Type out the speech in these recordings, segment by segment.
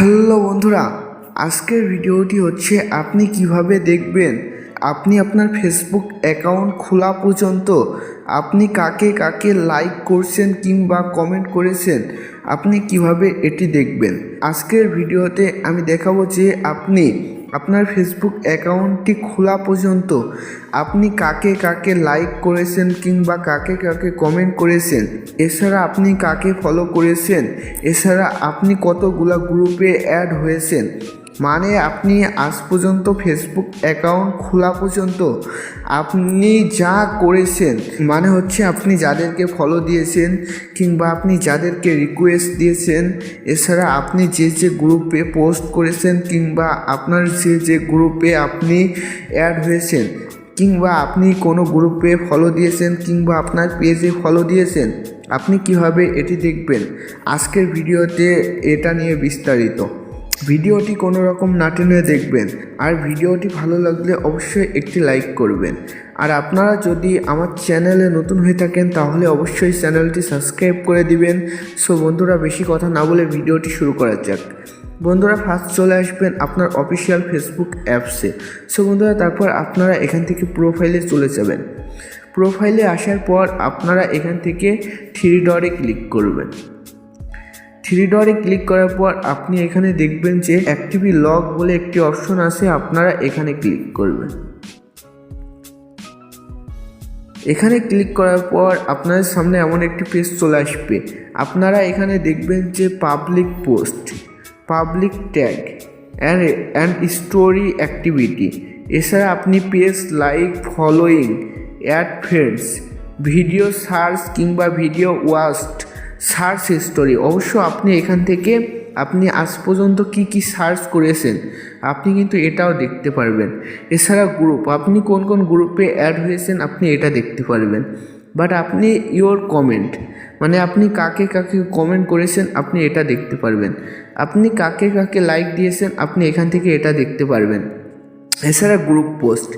Hello বন্ধুরা, আজকের ভিডিওটি হচ্ছে আপনি কীভাবে দেখবেন আপনি আপনার ফেসবুক অ্যাকাউন্ট খোলা পর্যন্ত আপনি কাকে কাকে লাইক করছেন কিংবা কমেন্ট করেছেন, আপনি কীভাবে এটি দেখবেন? আজকের ভিডিওতে আমি দেখাবো যে আপনি আপনার ফেসবুক অ্যাকাউন্টটি খোলা পর্যন্ত আপনি কাকে কাকে লাইক করেছেন কিংবা কাকে কাকে কমেন্ট করেছেন, এছাড়া আপনি কাকে ফলো করেছেন, এছাড়া আপনি কতগুলা গ্রুপে অ্যাড হয়েছেন মানে আপনি আজ পর্যন্ত ফেসবুক অ্যাকাউন্ট খোলা পর্যন্ত আপনি যা করেছেন মানে হচ্ছে আপনি যাদেরকে ফলো দিয়েছেন কিংবা আপনি যাদেরকে রিকোয়েস্ট দিয়েছেন, এছাড়া আপনি যে যে গ্রুপে পোস্ট করেছেন কিংবা আপনার যে যে গ্রুপে আপনি অ্যাড হয়েছেন কিংবা আপনি কোনো গ্রুপে ফলো দিয়েছেন কিংবা আপনার পেজে ফলো দিয়েছেন, আপনি কীভাবে এটি দেখবেন? আজকের ভিডিওতে এটা নিয়ে বিস্তারিত। ভিডিওটি কোনো রকম না দেখবেন। আর ভিডিওটি ভালো লাগলে অবশ্যই একটি লাইক করবেন। আর আপনারা যদি আমার চ্যানেলে নতুন হয়ে থাকেন, তাহলে অবশ্যই চ্যানেলটি সাবস্ক্রাইব করে দিবেন। সো বন্ধুরা, বেশি কথা না বলে ভিডিওটি শুরু করা যাক। বন্ধুরা ফার্স্ট চলে আসবেন আপনার অফিসিয়াল ফেসবুক অ্যাপসে সো বন্ধুরা, তারপর আপনারা এখান থেকে প্রোফাইলে চলে যাবেন। প্রোফাইলে আসার পর আপনারা এখান থেকে থ্রি ডটে ক্লিক করবেন। থ্রি ডটে ক্লিক করার পর আপনি এখানে দেখবেন যে অ্যাক্টিভি লক বলে একটি অপশন আছে, আপনারা এখানে ক্লিক করবেন। এখানে ক্লিক করার পর আপনাদের সামনে এমন একটি পেজ চলে আসবে। আপনারা এখানে দেখবেন যে public post public tag and and story activity এছাড়া আপনি page like following add friends video search কিংবা ভিডিও ওয়াস্ট সার্চ হিস্টোরি অবশ্য আপনি এখান থেকে আপনি আজ পর্যন্ত কি কি সার্চ করেছেন, আপনি কিন্তু এটাও দেখতে পারবেন। এছাড়া গ্রুপ আপনি কোন কোন গ্রুপে অ্যাড হয়েছেন, আপনি এটা দেখতে পারবেন। বাট আপনি ইওর কমেন্ট মানে আপনি কাকে কাকে কমেন্ট করেছেন, আপনি এটা দেখতে পারবেন। আপনি কাকে কাকে লাইক দিয়েছেন, আপনি এখান থেকে এটা দেখতে পারবেন। এছাড়া গ্রুপ পোস্ট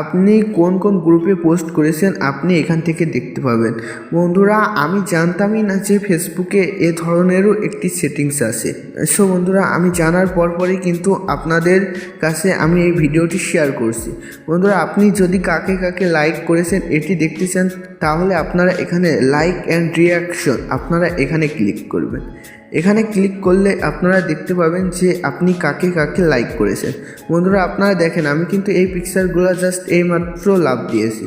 আপনি কোন কোন গ্রুপে পোস্ট করেছেন আপনি এখান থেকে দেখতে পাবেন। বন্ধুরা, আমি জানতামই না যে ফেসবুকে এ ধরনেরও একটি সেটিংস আছে। সো বন্ধুরা, আমি জানার পর পরই কিন্তু আপনাদের কাছে আমি এই ভিডিওটি শেয়ার করছি। বন্ধুরা, আপনি যদি কাকে কাকে লাইক করেছেন এটি দেখতে চান, তাহলে আপনারা এখানে লাইক অ্যান্ড রিয়াকশন আপনারা এখানে ক্লিক করবেন। এখানে ক্লিক করলে আপনারা দেখতে পাবেন যে আপনি কাকে কাকে লাইক করেছেন। বন্ধুরা, আপনারা দেখেন, আমি কিন্তু এই পিকচারগুলো জাস্ট এইমাত্র লাভ দিয়েছি।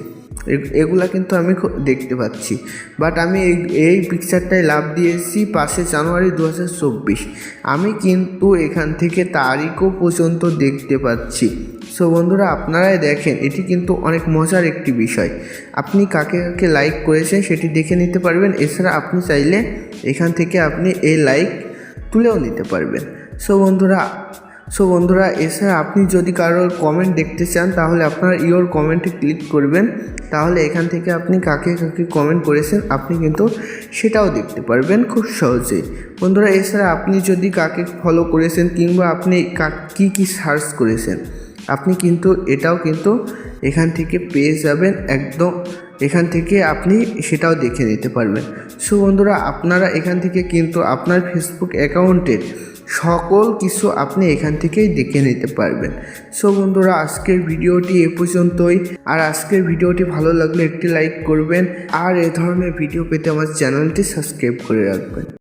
এগুলা কিন্তু আমি দেখতে পাচ্ছি। বাট আমি এই এই পিকচারটায় লাভ দিয়েছি পাঁচে জানুয়ারি দু হাজার চব্বিশ। আমি কিন্তু এখান থেকে তারিখও পর্যন্ত দেখতে পাচ্ছি। সো বন্ধুরা, আপনারাই দেখেন, এটি কিন্তু অনেক মজার একটি বিষয়। আপনি কাকে কাকে লাইক করেছেন সেটি দেখে নিতে পারবেন। এছাড়া আপনি চাইলে এখান থেকে আপনি এই লাইক তুলেও নিতে পারবেন। সো বন্ধুরা সো বন্ধুরা, এছাড়া আপনি যদি কারোর কমেন্ট দেখতে চান, তাহলে আপনার ইওর কমেন্টে ক্লিক করবেন। তাহলে এখান থেকে আপনি কাকে কাকে কমেন্ট করেছেন, আপনি কিন্তু সেটাও দেখতে পারবেন খুব সহজেই। বন্ধুরা, এছাড়া আপনি যদি কাকে ফলো করেছেন কিংবা আপনি কা- কী কী সার্চ করেছেন আপনি কিন্তু এটাও কিন্তু এখান থেকে পেয়ে যাবেন একদম এখান থেকে আপনি সেটাও দেখে নিতে পারবেন। সো বন্ধুরা, আপনারা এখান থেকে কিন্তু আপনার ফেসবুক অ্যাকাউন্টের সকল কিছু আপনি এখান থেকেই দেখে নিতে পারবেন। সো বন্ধুরা, আজকের ভিডিওটি এ পর্যন্তই। আর আজকের ভিডিওটি ভালো লাগলে একটি লাইক করবেন। আর এ ধরনের ভিডিও পেতে আমার চ্যানেলটি সাবস্ক্রাইব করে রাখবেন।